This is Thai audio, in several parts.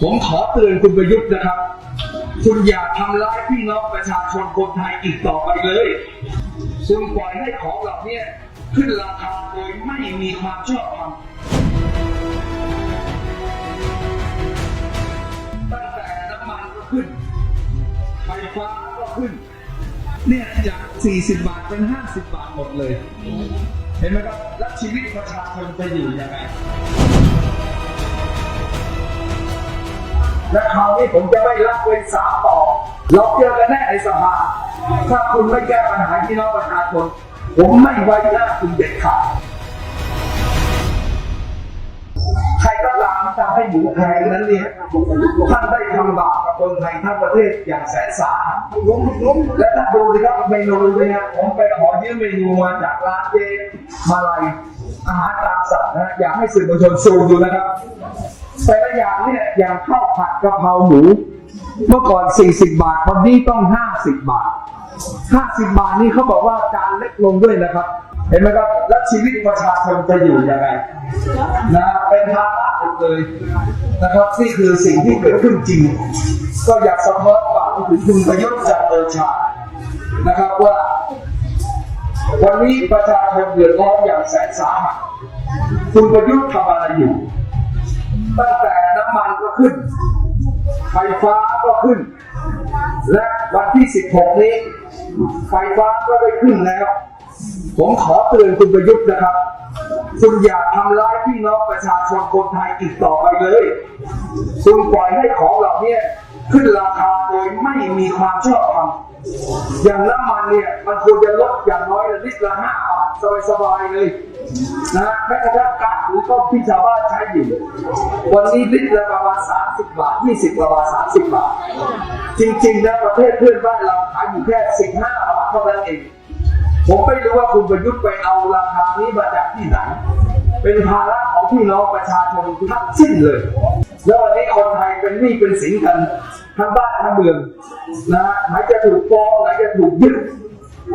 ผมขอเตือนคุณประยุทธ์นะครับ คุณอย่าทำร้ายพี่น้องประชาชนคนไทยอีกต่อไปเลยคุณปล่อยให้ของเหล่านี้ขึ้นราคาโดยไม่มีความชอบธรรมตั้งแต่น้ำมันก็ขึ้น ไฟฟ้าก็ขึ้น เนี่ยจาก 40 บาทเป็น 50 บาทหมดเลย เห็นไหมครับ แล้วชีวิตประชาชนจะอยู่ยังไง และคราวนี้ผมจะไม่รับเว้นสาต่อ เราเจอกันแน่ในสภา ถ้าคุณไม่แก้ปัญหาพี่น้องประชาชน ผมไม่ไว้หน้าคุณเด็ดขาด ใครก็ตามทำให้หมูแพงนั้นเนี่ย ท่านได้ทำบาปกับคนไทยทั้งประเทศอย่างแสนสาหัสและถ้าดูสิครับเมนูเนี่ยผมไปขอยืมเมนูมาจากร้านเจมาลัยอาหารตามสั่งนะ อยากให้สื่อมวลชนซูมดูนะครับ แต่ละอย่างเนี่ยอย่างข้าวผัดกะเพราหมู เมื่อก่อน 40 บาทวันนี้ต้อง 50 บาท 50 บาทนี่เขาบอกว่าจานเล็กลงด้วยนะครับ เห็นไหมครับแล้วชีวิตประชาชนจะอยู่ยังไงนะเป็นภาระหมดเลยนะครับนี่คือสิ่งที่เกิดขึ้นจริง ก็อยากสะท้อนฝากไปถึงคุณประยุทธ์จันทร์โอชานะครับว่าวันนี้ประชาชนเดือดร้อนอย่างแสนสาหัสคุณประยุทธ์ทำอะไรอยู่ ตั้งแต่น้ำมันก็ขึ้น ไฟฟ้าก็ขึ้น และวันที่ 16 นี้ ไฟฟ้าก็ได้ขึ้นแล้ว ผมขอเตือนคุณประยุทธ์นะครับ คุณอย่าทำร้ายพี่น้องประชาชนคนไทยอีกต่อไปเลย คุณปล่อยให้ของเหล่านี้ ขึ้นราคาโดยไม่มีความชอบธรรมอย่างน้ำมันเนี่ยมันควรจะลดอย่างน้อยลิตรละห้าบาทสบายๆเลยนะแม้กระทั่งก๊าซหุงต้มที่ชาวบ้านใช้อยู่ วันนี้ลิตรละประมาณ30บาท20ประมาณ30บาท จริงๆนะประเทศเพื่อนบ้านเราขายอยู่แค่15บาทเท่านั้นเอง ผมไม่รู้ว่าคุณประยุทธ์ไปเอาราคานี้มาจากที่ไหน เป็นภาระของพี่น้องประชาชนทั้งสิ้นเลย แล้ววันนี้คนไทยเป็นหนี้เป็นสินกันทั้งบ้านทั้งเมืองนะไหนจะถูกฟ้องไหนจะถูกยึด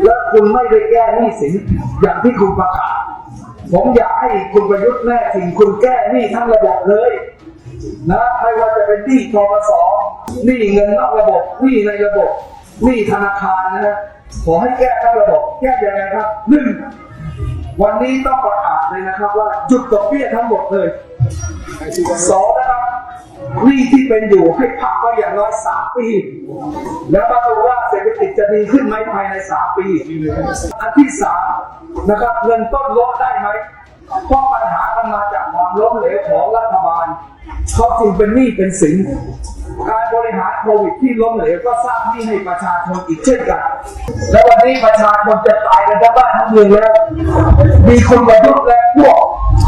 แล้วคุณไม่ได้แก้หนี้สินอย่างที่คุณประกาศ ผมอยากให้คุณประยุทธ์แน่สิ่งคุณแก้หนี้ทั้งระบบเลยนะไม่ว่าจะเป็นหนี้กปสหนี้เงินนอกระบบหนี้ในระบบหนี้ธนาคารนะฮะขอให้แก้ทั้งระบบ แก้ยังไงครับหนึ่ง วันนี้ต้องประกาศเลยนะครับว่าจุดดอกเบี้ยทั้งหมดเลยสองนะครับหนี้ที่เป็นอยู่ให้พักไว้อย่างน้อยสามปี แล้วมาดูว่าเศรษฐกิจจะดีขึ้นไหมภายในสามปี อันที่สามนะครับเงินต้นลดได้ไหมเพราะปัญหามันมาจากความล้มเหลวของรัฐบาลเขาจึงเป็นหนี้เป็นสิน บริหารโควิดที่ล้มเหลวก็สร้างหนี้ให้ประชาชนอีกเช่นกัน และวันนี้ประชาชนจะตายกันทั้งบ้านทั้งเมืองแล้ว มีคนประยุทธ์และพวก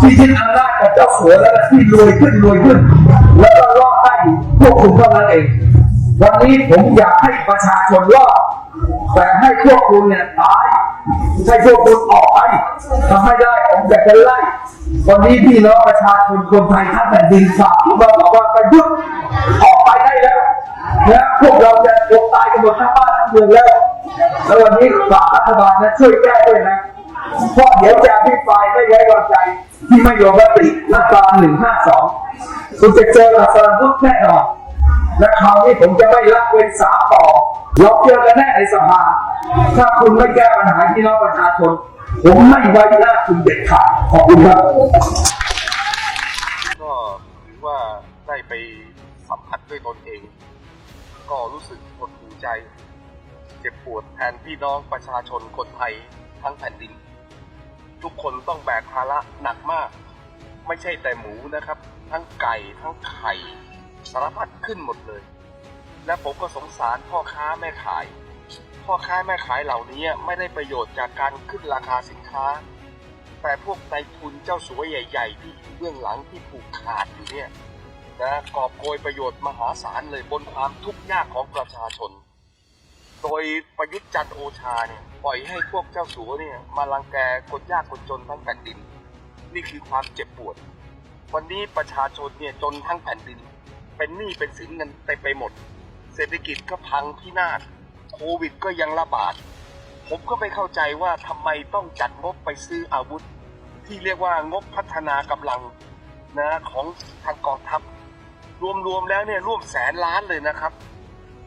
ที่ยึดอำนาจกับเจ้าสัวแล้วที่รวยขึ้นรวยขึ้น แล้วก็รอดได้อยู่พวกคุณเท่านั้นเอง วันนี้ผมอยากให้ประชาชนรอดแต่ให้พวกคุณเนี่ยตายให้พวกคุณออกไปทำให้ได้ผมอยากจะไล่วันนี้พี่น้องประชาชนคนไทยทั้งแผ่นดินฝากมาบอกว่าประยุทธ์ออกไปได้แล้ว นะพวกเราจะอดตายกันหมดทั้งบ้านทั้งเมืองแล้วแล้ววันนี้ฝากรัฐบาลนะช่วยแก้ด้วยนะเพราะเดี๋ยวจะพิปรายไม่ไว้วางใจ ที่ไม่ยอมมติมาตราหนึ่งห้าสองคุณจะเจอกับสารพุทธแน่นอนและคราวนี้ผมจะไม่รับเว้นสาต่อเราเจอกันแน่ในสภาถ้าคุณไม่แก้ปัญหาพี่น้องประชาชน ผมไม่ไว้หน้าคุณเด็ดขาดขอบคุณครับ ก็ถือว่าได้ไปสัมผัสด้วยตนเอง ก็รู้สึกหดหูใจ เจ็บปวดแทนพี่น้องประชาชนคนไทยทั้งแผ่นดิน ทุกคนต้องแบกภาระหนักมาก ไม่ใช่แต่หมูนะครับ ทั้งไก่ทั้งไข่สารพัดขึ้นหมดเลย และผมก็สงสารพ่อค้าแม่ขาย พ่อค้าแม่ขายเหล่านี้ไม่ได้ประโยชน์จากการขึ้นราคาสินค้า แต่พวกนายทุนเจ้าสัวใหญ่ ๆ ที่อยู่เบื้องหลังที่ผูกขาดอยู่เนี่ย นะกอบโกยประโยชน์มหาศาลเลยบนความทุกข์ยากของประชาชน โดยประยุทธ์จันทร์โอชาเนี่ยปล่อยให้พวกเจ้าสัวเนี่ยมาลังแกคนยากคนจนทั้งแผ่นดิน นี่คือความเจ็บปวด วันนี้ประชาชนเนี่ยจนทั้งแผ่นดิน เป็นหนี้เป็นสินเงินเต็มไปหมด เศรษฐกิจก็พังพินาศโควิดก็ยังระบาด ผมก็ไม่เข้าใจว่าทำไมต้องจัดงบไปซื้ออาวุธ ที่เรียกว่างบพัฒนากำลังนะของทางกองทัพ รวมๆแล้วเนี่ยร่วมแสนล้านเลยนะครับ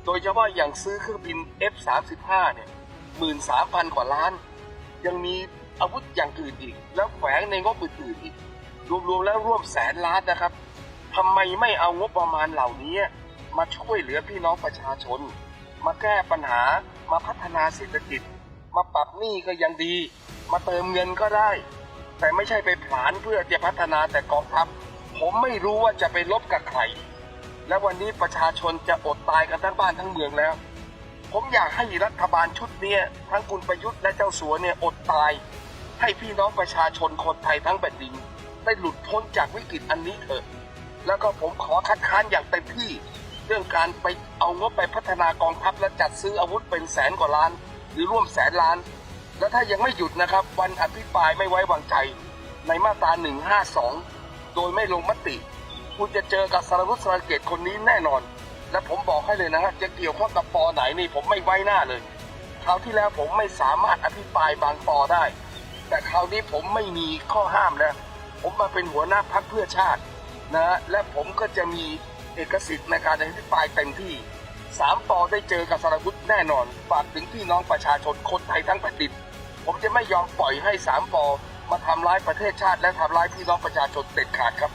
โดยเฉพาะอย่างซื้อเครื่องบิน F35 เนี่ยหมื่นสามพันกว่าล้าน ยังมีอาวุธอย่างอื่นอีก แล้วแฝงในงบอื่นๆอีก รวมๆแล้วร่วมแสนล้านนะครับทำไมไม่เอางบประมาณเหล่านี้มาช่วยเหลือพี่น้องประชาชน มาแก้ปัญหามาพัฒนาเศรษฐกิจ มาปรับหนี้ก็ยังดี มาเติมเงินก็ได้ แต่ไม่ใช่ไปผลานเพื่อจะพัฒนาแต่กองทัพ ผมไม่รู้ว่าจะไปลบกับใคร และวันนี้ประชาชนจะอดตายกันทั้งบ้านทั้งเมืองแล้ว ผมอยากให้รัฐบาลชุดนี้ทั้งคุณประยุทธ์และเจ้าสัวเนี่ยอดตาย ให้พี่น้องประชาชนคนไทยทั้งแผ่นดินได้หลุดพ้นจากวิกฤตอันนี้เถอะ แล้วก็ผมขอคัดค้านอย่างเต็มที่ เรื่องการไปเอางบไปพัฒนากองทัพและจัดซื้ออาวุธเป็นแสนกว่าล้าน หรือร่วมแสนล้าน และถ้ายังไม่หยุดนะครับ วันอภิปรายไม่ไว้วางใจ ในมาตรา152 โดยไม่ลงมติ คุณจะเจอกับสารวุฒิสารเกตคนนี้แน่นอน และผมบอกให้เลยนะครับจะเกี่ยวข้องกับปอไหนนี่ผมไม่ไว้หน้าเลยคราวที่แล้วผมไม่สามารถอภิปรายบางปอได้ แต่คราวนี้ผมไม่มีข้อห้ามแล้วผมมาเป็นหัวหน้าพักเพื่อชาตินะฮะและผมก็จะมีเอกสิทธิ์ในการอภิปรายเต็มที่สามปอได้เจอกับสารวุฒิแน่นอนฝากถึงพี่น้องประชาชนคนไทยทั้งแผ่นดินผมจะไม่ยอมปล่อยให้สามปอ มาทำร้ายประเทศชาติและทำร้ายพี่น้องประชาชนเด็ดขาดครับ